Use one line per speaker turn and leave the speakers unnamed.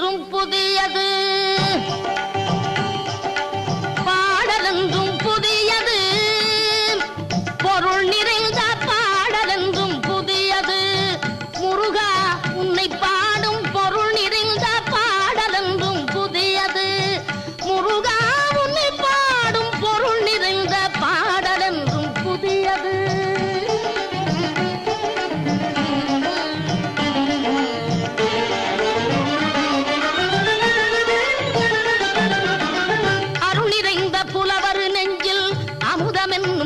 என்றும் புதியது. பாடலென்றும் புதியது. பொருள் நிறைந்த பாடலென்றும் புதியது. முருகா உன்னை பா